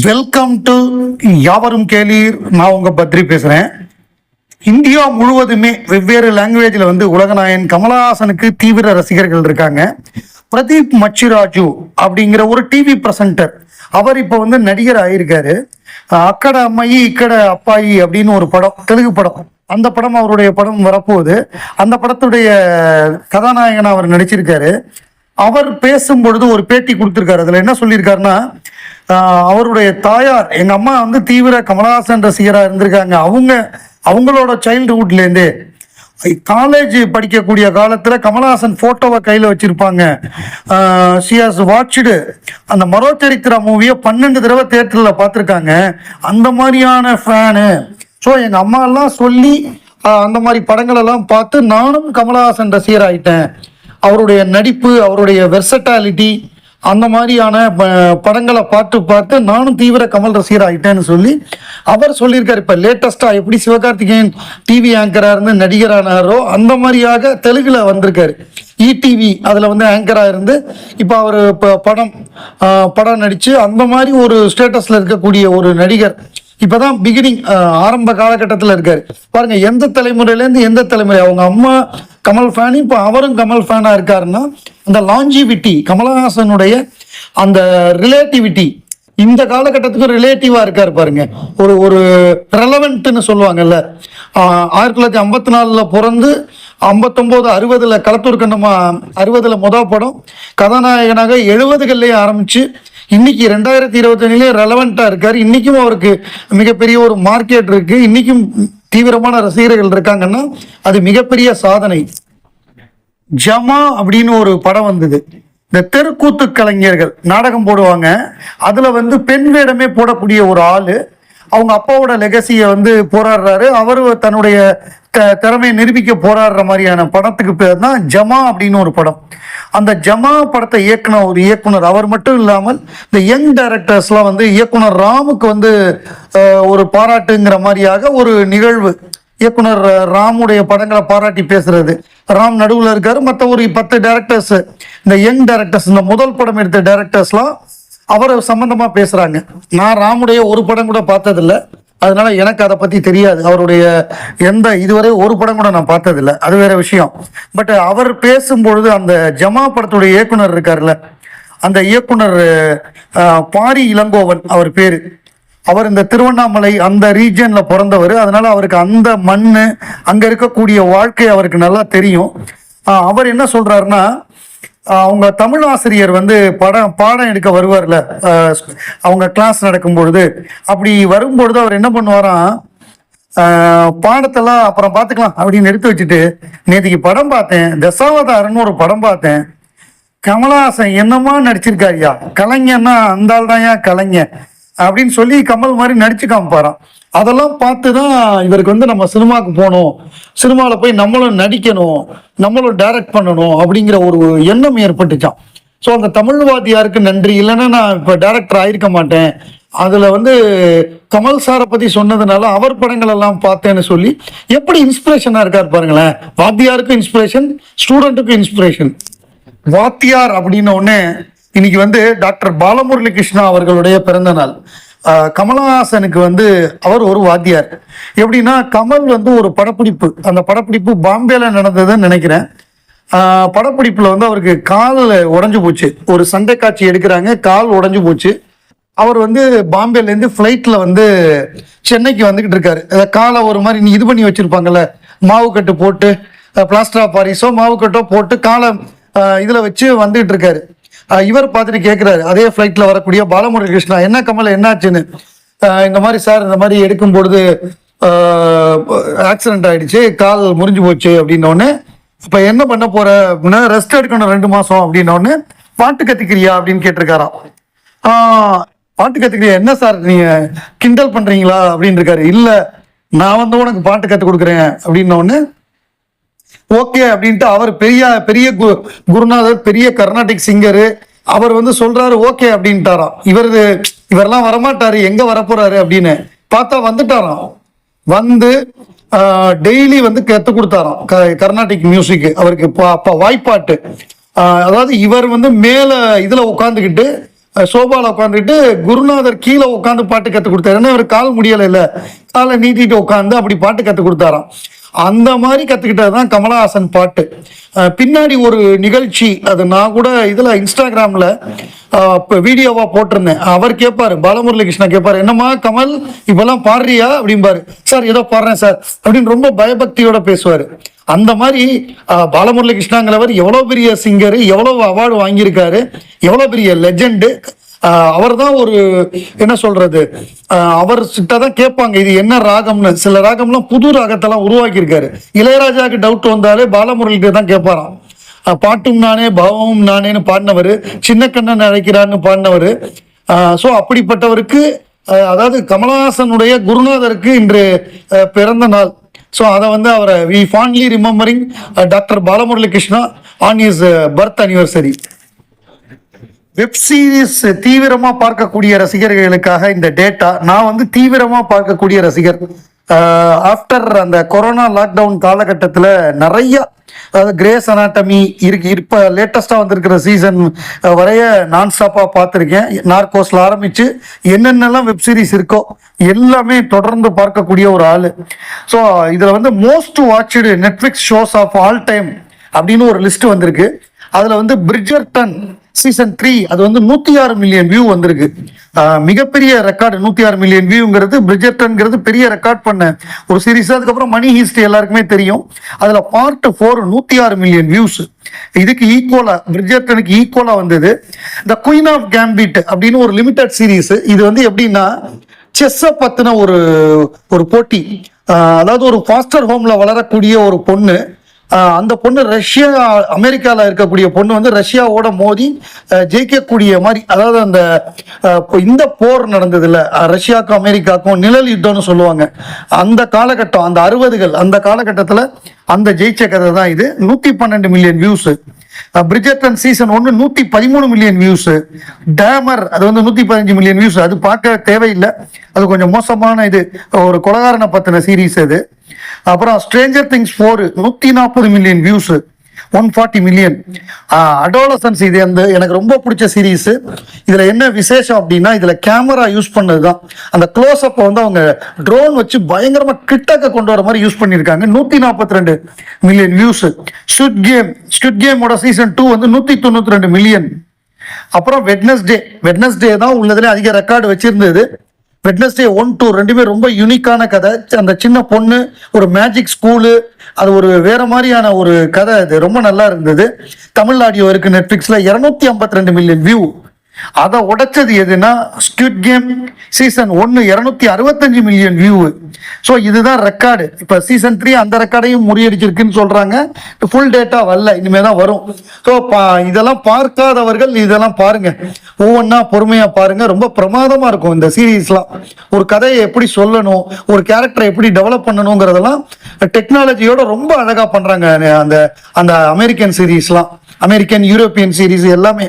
Welcome to யாவரும் கேளீர். நான் உங்கள் பத்ரி பேசுகிறேன் இந்தியா முழுவதுமே வெவ்வேறு லாங்குவேஜில் வந்து உலகநாயகன் கமலஹாசனுக்கு தீவிர ரசிகர்கள் இருக்காங்க. பிரதீப் மச்சிராஜு அப்படிங்கிற ஒரு டிவி பிரசன்டர் அவர் இப்போ வந்து நடிகர் ஆயிருக்காரு. அக்கட அம்மாயி இக்கட அப்பாயி அப்படின்னு ஒரு படம் தெலுங்கு படம். அந்த படம் அவருடைய படம் வரப்போகுது. அந்த படத்துடைய கதாநாயகன் அவர் நடிச்சிருக்காரு. அவர் பேசும் பொழுது ஒரு பேட்டி கொடுத்துருக்காரு. அதில் என்ன சொல்லியிருக்காருன்னா அவருடைய தாயார் எங்கள் அம்மா வந்து தீவிர கமலஹாசன் ரசிகராக இருந்திருக்காங்க. அவங்க அவங்களோட சைல்டுஹுட்லேருந்தே காலேஜ் படிக்கக்கூடிய காலத்தில் கமலஹாசன் கையில் வச்சுருப்பாங்க. ஷி ஹாஸ் வாட்ச்டு அந்த மரோச்சரித்திரா மூவியை பன்னெண்டு தடவை தேட்டரில் பார்த்துருக்காங்க. அந்த மாதிரியான ஃபேனு ஸோ எங்கள் அம்மா எல்லாம் சொல்லி அந்த மாதிரி படங்களெல்லாம் பார்த்து நானும் கமலஹாசன் ரசிகர் ஆயிட்டேன் அவருடைய நடிப்பு அவருடைய வெர்சட்டாலிட்டி அந்த மாதிரியான ப- படங்களை பார்த்து பார்த்து நானும் தீவிர கமல் ரசிகர் ஆகிட்டேன்னு சொல்லி அவர் சொல்லியிருக்காரு. இப்போ லேட்டஸ்ட்டாக எப்படி சிவகார்த்திகேயன் டிவி ஆங்கராக இருந்து நடிகரானாரோ அந்த மாதிரியாக தெலுங்கில் வந்திருக்காரு. இடிவி அதில் வந்து ஆங்கராக இருந்து இப்போ அவர் இப்போ படம் படம் நடித்து அந்த மாதிரி ஒரு ஸ்டேட்டஸில் இருக்கக்கூடிய ஒரு நடிகர் இப்போதான் பிகினிங் ஆரம்ப காலகட்டத்தில் இருக்காரு. பாருங்க எந்த தலைமுறையிலேருந்து எந்த தலைமுறை? அவங்க அம்மா கமல் ஃபேன் இப்போ அவரும் கமல் ஃபேனாக இருக்காருன்னா அந்த லாஞ்சிவிட்டி கமலஹாசனுடைய அந்த ரிலேட்டிவிட்டி இந்த காலகட்டத்துக்கு ரிலேட்டிவா இருக்காரு பாருங்க. ஒரு ஒரு ரெலவெண்ட்னு சொல்லுவாங்கல்ல. ஆயிரத்தி தொள்ளாயிரத்தி ஐம்பத்தி நாலில் பிறந்து ஐம்பத்தொம்போது அறுபதுல களத்தூர் கண்ணம்மா அறுபதுல மொதல் படம் கதாநாயகனாக எழுபதுகள்லேயே ஆரம்பிச்சு இன்னைக்கு ரெண்டாயிரத்தி இருபத்தொன்னுலேயே ரெலவெண்ட்டாக இருக்கார். இன்றைக்கும் அவருக்கு மிகப்பெரிய ஒரு மார்க்கெட் இருக்குது இன்றைக்கும் தீவிரமான ரசிகர்கள் இருக்காங்கன்னா அது மிகப்பெரிய சாதனை. ஜமா அப்படின்னு ஒரு படம் வந்தது. இந்த தெருக்கூத்து கலைஞர்கள் நாடகம் போடுவாங்க. அதில் வந்து பெண் வேடமே போடக்கூடிய ஒரு ஆள். அவங்க அப்பாவோட லெகசியை வந்து போராடுறாரு. அவர் தன்னுடைய த- திறமையை நிரூபிக்க போராடுற மாதிரியான படத்துக்கு பேர் தான் ஜமா அப்படின்னு ஒரு படம். அந்த ஜமா படத்தை இயக்குன ஒரு இயக்குனர் அவர் மட்டும் இல்லாமல் இந்த யங் டைரக்டர்ஸ்லாம் வந்து இயக்குனர் ராமுக்கு வந்து ஒரு பாராட்டுங்கிற மாதிரியாக ஒரு நிகழ்வு இயக்குனர் ராமுடைய படங்களை பாராட்டி பேசுறது. ராம் நடுவில் இருக்காரு மற்ற ஒரு பத்து டேரக்டர்ஸ் இந்த யங் டேரக்டர்ஸ் இந்த முதல் படம் எடுத்த டேரக்டர்ஸ்லாம் அவரை சம்பந்தமா பேசுறாங்க. நான் ராமுடைய ஒரு படம் கூட பார்த்ததில்ல. அதனால எனக்கு அதை பத்தி தெரியாது. அவருடைய எந்த இதுவரை ஒரு படம் கூட நான் பார்த்ததில்ல. அது வேற விஷயம். பட் அவர் பேசும்பொழுது அந்த ஜமா படத்துடைய இயக்குனர் இருக்கார்ல அந்த இயக்குனர் பாரி இளங்கோவன் அவர் பேரு. அவர் இந்த திருவண்ணாமலை அந்த ரீஜனில் பிறந்தவர். அதனால அவருக்கு அந்த மண் அங்கே இருக்கக்கூடிய வாழ்க்கை அவருக்கு நல்லா தெரியும். அவர் என்ன சொல்றாருன்னா அவங்க தமிழ் ஆசிரியர் வந்து படம் பாடம் எடுக்க வருவார்ல அவங்க கிளாஸ் நடக்கும் பொழுது அப்படி வரும்பொழுது அவர் என்ன பண்ணுவாராம் பாடத்தெல்லாம் அப்புறம் பார்த்துக்கலாம் அப்படின்னு எடுத்து வச்சுட்டு நேற்றுக்கு படம் பார்த்தேன். தசாவதாரன்னு ஒரு படம் பார்த்தேன். கமலஹாசன் என்னமா நடிச்சிருக்காருயா கலைஞன்னா அந்த ஆள் தான்யா கலைஞன். அப்படின்னு சொல்லி கமல் மாதிரி நடிச்சு காமிப்பாராம். அதெல்லாம் பார்த்து தான் இவருக்கு வந்து நம்ம சினிமாவுக்கு போகணும். சினிமாவில் போய் நம்மளும் நடிக்கணும். நம்மளும் டைரக்ட் பண்ணணும் அப்படிங்கிற ஒரு எண்ணம் ஏற்பட்டுச்சான் ஸோ அந்த தமிழ்வாதியாருக்கு நன்றி. இல்லைன்னா நான் இப்போ டைரக்டர் ஆயிருக்க மாட்டேன். அதில் வந்து கமல் சாரை பற்றி சொன்னதுனால அவர் படங்கள் எல்லாம் பார்த்தேன்னு சொல்லி எப்படி இன்ஸ்பிரேஷனாக இருக்கார் பாருங்களேன். வாத்தியாருக்கும் இன்ஸ்பிரேஷன் ஸ்டூடெண்ட்டுக்கும் இன்ஸ்பிரேஷன் வாத்தியார் அப்படின்ன உடனே இன்னைக்கு வந்து டாக்டர் பாலமுரளி கிருஷ்ணா அவர்களுடைய பிறந்த நாள். கமலஹாசனுக்கு வந்து அவர் ஒரு வாத்தியார். எப்படின்னா கமல் வந்து ஒரு படப்பிடிப்பு. அந்த படப்பிடிப்பு பாம்பேல நடந்ததுன்னு நினைக்கிறேன். படப்பிடிப்பில் படப்பிடிப்புல வந்து அவருக்கு கால் உடஞ்சு போச்சு. ஒரு சண்டை காட்சி எடுக்கிறாங்க கால் உடஞ்சு போச்சு. அவர் வந்து பாம்பேலேருந்து ஃப்ளைட்டில் வந்து சென்னைக்கு வந்துக்கிட்டு இருக்காரு. அதை காலை ஒரு மாதிரி நீ இது பண்ணி வச்சிருப்பாங்கல்ல மாவு கட்டு போட்டு பிளாஸ்டர் ஆஃப் பாரிஸோ மாவு கட்டோ போட்டு காலை இதில் வச்சு வந்துக்கிட்டு இருக்காரு. இவர் பார்த்துட்டு கேட்குறாரு அதே ஃப்ளைட்டில் வரக்கூடிய பாலமுருகன் கிருஷ்ணா என்ன கமல் என்னாச்சுன்னு? இந்த மாதிரி சார் இந்த மாதிரி எடுக்கும் பொழுது ஆக்சிடென்ட் ஆயிடுச்சு கால் முறிஞ்சு போச்சு அப்படின்னோடனே இப்போ என்ன பண்ண போற? அப்படின்னா ரெஸ்ட் எடுக்கணும் ரெண்டு மாதம் அப்படின்னோடனே பாட்டு கத்துக்கிறியா? அப்படின்னு கேட்டிருக்காராம். பாட்டு கத்துக்கிறியா? என்ன சார் நீங்க கிண்டல் பண்றீங்களா? அப்படின்னு இருக்காரு. இல்லை நான் வந்து உனக்கு பாட்டு கற்றுக் கொடுக்குறேன் அப்படின்னோடனே ஓகே அப்படின்ட்டு அவர் பெரிய பெரிய கு- குருநாதர் பெரிய கர்நாடிக் சிங்கரு. அவர் வந்து சொல்றாரு ஓகே அப்படின்ட்டாராம். இவரது இவரெல்லாம் வரமாட்டாரு எங்க வரப்போறாரு அப்படின்னு. பார்த்தா வந்துட்டாராம். வந்து டெய்லி வந்து கற்றுக் கொடுத்தாராம். க- கர்நாடிக் மியூசிக் அவருக்கு பா- பா- வாய்ப்பாட்டு. அதாவது இவர் வந்து மேலே இதில் உட்காந்துக்கிட்டு சோபாவில் உட்காந்துக்கிட்டு குருநாதர் கீழே உட்காந்து பாட்டு கற்றுக் கொடுத்தாரு. ஏன்னா அவர் கால் முடியலை இல்லை காலை நீட்டிட்டு உட்காந்து அப்படி பாட்டு கற்றுக் கொடுத்தாராம். அந்த மாதிரி கற்றுக்கிட்டது தான் கமலஹாசன் பாட்டு. பின்னாடி ஒரு நிகழ்ச்சி அது நான் கூட இதில் இன்ஸ்டாகிராமில் இப்போ வீடியோவாக போட்டிருந்தேன். அவர் கேட்பார் பாலமுரளி கிருஷ்ணா கேட்பாரு என்னம்மா கமல் இப்போல்லாம் பாடுறியா? அப்படிம்பாரு. சார் ஏதோ பாடுறேன் சார். அப்படின்னு ரொம்ப பயபக்தியோட பேசுவார். அந்த மாதிரி அஹ், பாலமுரளி கிருஷ்ணாங்கிறவர் எவ்வளோ பெரிய சிங்கரு எவ்வளோ அவார்டு வாங்கியிருக்காரு எவ்வளோ பெரிய லெஜெண்டு அவர் தான் ஒரு என்ன சொல்றது? அவர் கிட்ட தான் கேட்பாங்க இது என்ன ராகம்னு. சில ராகம்லாம் புது ராகத்தெல்லாம் உருவாக்கியிருக்காரு. இளையராஜாவுக்கு டவுட் வந்தாலே பாலமுரளிகிட்ட தான் கேட்பாராம். பாட்டும் நானே பாவமும் நானேன்னு பாடினவர் சின்ன கண்ணன் அழைக்கிறான்னு பாடினவர். ஸோ அப்படிப்பட்டவருக்கு அதாவது கமலஹாசனுடைய குருநாதருக்கு இன்று பிறந்த நாள். ஸோ அதை வந்து அவரை we fondly remembering doctor Balamurali Krishna on his birth anniversary web series தீவிரமா பார்க்கக்கூடிய ரசிகர்களுக்காக இந்த டேட்டா நான் வந்து தீவிரமா பார்க்கக்கூடிய ரசிகர். ஆஃப்டர் அந்த கொரோனா லாக்டவுன் காலகட்டத்தில் நிறைய அதாவது கிரேஸ் அனாட்டமி இருக்கு இப்போ லேட்டஸ்ட்டாக வந்திருக்கிற சீசன் வரைய நான் ஸ்டாப்பாக பார்த்துருக்கேன். நார்கோஸில் ஆரம்பித்து என்னென்னலாம் வெப் சீரிஸ் இருக்கோ எல்லாமே தொடர்ந்து பார்க்கக்கூடிய ஒரு ஆள். ஸோ இதில் வந்து most watched Netflix shows of all time அப்படின்னு ஒரு லிஸ்ட் வந்திருக்கு. அதில் வந்து பிரிட்ஜர்டன் சீசன் த்ரீ அது வந்து நூற்றி ஆறு மில்லியன் வியூ வந்திருக்கு மிகப்பெரிய ரெக்கார்டு நூற்றி ஆறு மில்லியன் வியூங்கிறது பிரிஜர்டன்ங்கிறது பெரிய ரெக்கார்ட் பண்ண ஒரு சீரீஸ் அதுக்கப்புறம் மணி ஹிஸ்டரி எல்லாருக்குமே தெரியும். அதில் பார்ட் ஃபோர் நூற்றி ஆறு மில்லியன் வியூஸ் இதுக்கு ஈக்குவலா பிரிஜர்டனுக்கு ஈக்குவலா வந்தது. த குயின் ஆஃப் கேம்பிட் அப்படின்னு ஒரு லிமிடெட் சீரீஸ் இது வந்து எப்படின்னா செஸ்ஸை பத்தின ஒரு ஒரு போட்டி. அதாவது ஒரு ஃபாஸ்டர் ஹோம்ல வளரக்கூடிய ஒரு பொண்ணு. அந்த பொண்ணு ரஷ்யா அமெரிக்காவில் இருக்கக்கூடிய பொண்ணு வந்து ரஷ்யாவோட மோதி ஜெயிக்கக்கூடிய மாதிரி அதாவது அந்த இந்த போர் நடந்ததில்ல ரஷ்யாவுக்கும் அமெரிக்காவுக்கும் நிழல் யுத்தம்னு சொல்லுவாங்க. அந்த காலகட்டம் அந்த அறுபதுகள் அந்த காலகட்டத்தில் அந்த ஜெயிச்ச கதை தான் இது. நூற்றி பன்னெண்டு மில்லியன் வியூஸ் பிரிஜர்டன் சீசன் ஒன்று நூற்றி பதிமூணு மில்லியன் வியூஸ் டேமர் அது வந்து நூற்றி பதினஞ்சு மில்லியன் வியூஸ் அது பார்க்க தேவையில்லை. அது கொஞ்சம் மோசமான இது. ஒரு கொலகாரனை பற்றின சீரீஸ் அது. அப்புறம் ஸ்ட்ரேஞ்சர் திங்ஸ் ஃபோர் நூற்றி நாற்பது million views one forty million Adolescence இது அந்த எனக்கு ரொம்ப பிடிச்ச சீரீஸ் இதில் என்ன விசேஷம் அப்படின்னா இதில் கேமரா யூஸ் பண்ணது தான் அந்த க்ளோஸ் அப்பை வந்து அவங்க ட்ரோன் வச்சு பயங்கரமாக கிட்டக்க கொண்டு வர மாதிரி யூஸ் பண்ணியிருக்காங்க. நூற்றி நாற்பத்தி ரெண்டு million views squid game squid கேமோட சீசன் டூ வந்து நூற்றி தொண்ணூற்றி ரெண்டு மில்லியன் அப்புறம் வெட்னஸ்டே வெட்னஸ்டே தான் உள்ளதுலேயே அதிக ரெக்கார்டு வச்சிருந்தது. வெட்னஸ்டே ஒன் டூ ரெண்டுமே ரொம்ப யூனிக்கான கதை. அந்த சின்ன பொண்ணு ஒரு மேஜிக் ஸ்கூலு அது ஒரு வேற மாதிரியான ஒரு கதை. அது ரொம்ப நல்லா இருந்தது. தமிழ் ஆடியோ இருக்கு நெட்ஃபிளிக்ஸ்ல இருநூத்தி ஐம்பத்தி ரெண்டு மில்லியன் வியூ அதை உடைச்சது எதுனா ஸ்குவிட் கேம் சீசன் ஒன்று இரநூத்தி அறுபத்தஞ்சு மில்லியன் வியூ ஸோ இதுதான் ரெக்கார்டு இப்போ சீசன் த்ரீ அந்த ரெக்கார்டையும் முறியடிச்சிருக்குன்னு சொல்கிறாங்க ஃபுல் டேட்டா வரல. இனிமேல் தான் வரும். ஸோ பா இதெல்லாம் பார்க்காதவர்கள் இதெல்லாம் பாருங்கள் ஒவ்வொன்றா பொறுமையாக பாருங்கள் ரொம்ப பிரமாதமாக இருக்கும் இந்த சீரீஸ்லாம் ஒரு கதையை எப்படி சொல்லணும் ஒரு கேரக்டரை எப்படி டெவலப் பண்ணணுங்கிறதெல்லாம் டெக்னாலஜியோட ரொம்ப அழகாக பண்ணுறாங்க அந்த அந்த அமெரிக்கன் சீரீஸ்லாம் அமெரிக்கன் யூரோப்பியன் சீரீஸ் எல்லாமே.